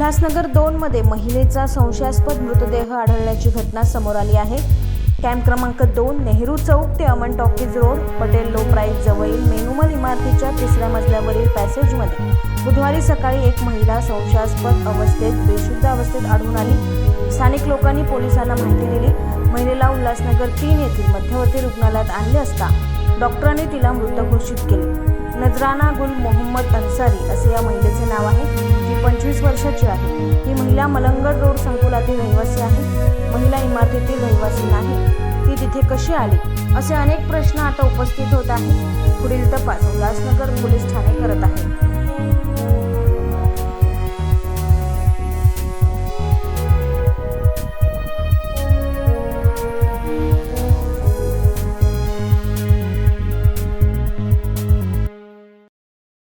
उल्हासनगर दोनमध्ये महिलेचा संशयास्पद मृतदेह आढळल्याची घटना समोर आली आहे. कॅम्प क्रमांक दोन नेहरू चौक ते Aman talkies road Patel low price जवळील मेनुमल इमारतीच्या तिसऱ्या मजल्यावरील पॅसेजमध्ये बुधवारी सकाळी एक महिला संशयास्पद अवस्थेत बेशुद्ध अवस्थेत आढळून आली. स्थानिक लोकांनी पोलिसांना माहिती दिली. महिलेला उल्हासनगर तीन येथील मध्यवर्ती रुग्णालयात आणले असता डॉक्टरांनी तिला मृत घोषित केले. नजराना गुल मोहम्मद अन्सारी असे या महिलेचे नाव आहे. पंचवीस वर्षाची आहे. ही महिला मलंगड रोड संकुलातील रहिवासी आहे. महिला इमारतीतील रहिवासी नाही. ती तिथे कशी आली? असे अनेक प्रश्न आता उपस्थित होत आहेत. पुढील तपास उल्हासनगर पोलीस ठाणे करत आहे